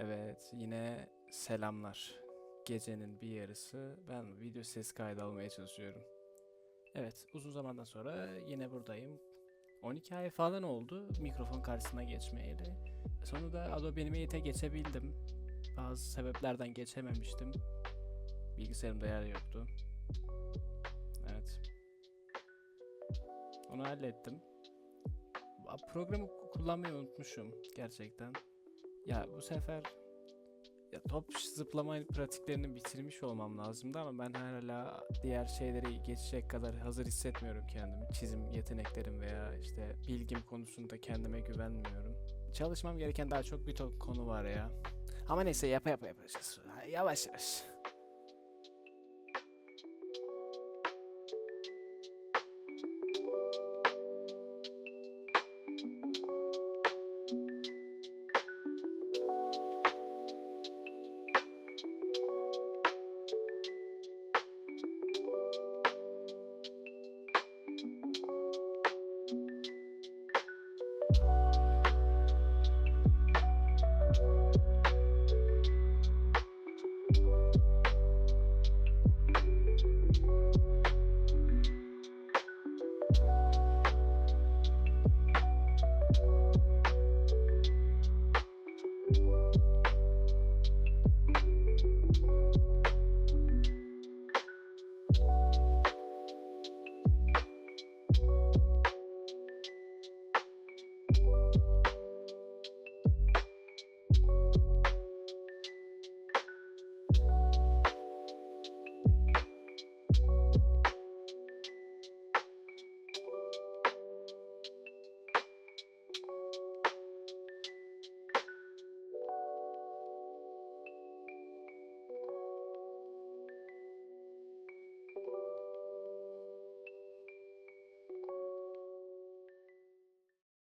Evet, yine selamlar. Gecenin bir yarısı ben video ses kaydı almaya çalışıyorum. Evet, uzun zamandan sonra yine buradayım. 12 ay falan oldu mikrofon karşısına geçmeyeli. Sonunda Adobe Animate'e geçebildim. Bazı sebeplerden geçememiştim. Bilgisayarımda yer yoktu. Evet. Onu hallettim. Programı kullanmayı unutmuşum gerçekten. Ya bu sefer ya top zıplama pratiklerini bitirmiş olmam lazımdı ama ben hala diğer şeyleri geçecek kadar hazır hissetmiyorum kendimi. Çizim yeteneklerim veya işte bilgim konusunda kendime güvenmiyorum. Çalışmam gereken daha çok bir konu var ya. Ama neyse yapa yapa yapacağız. Yavaş yavaş.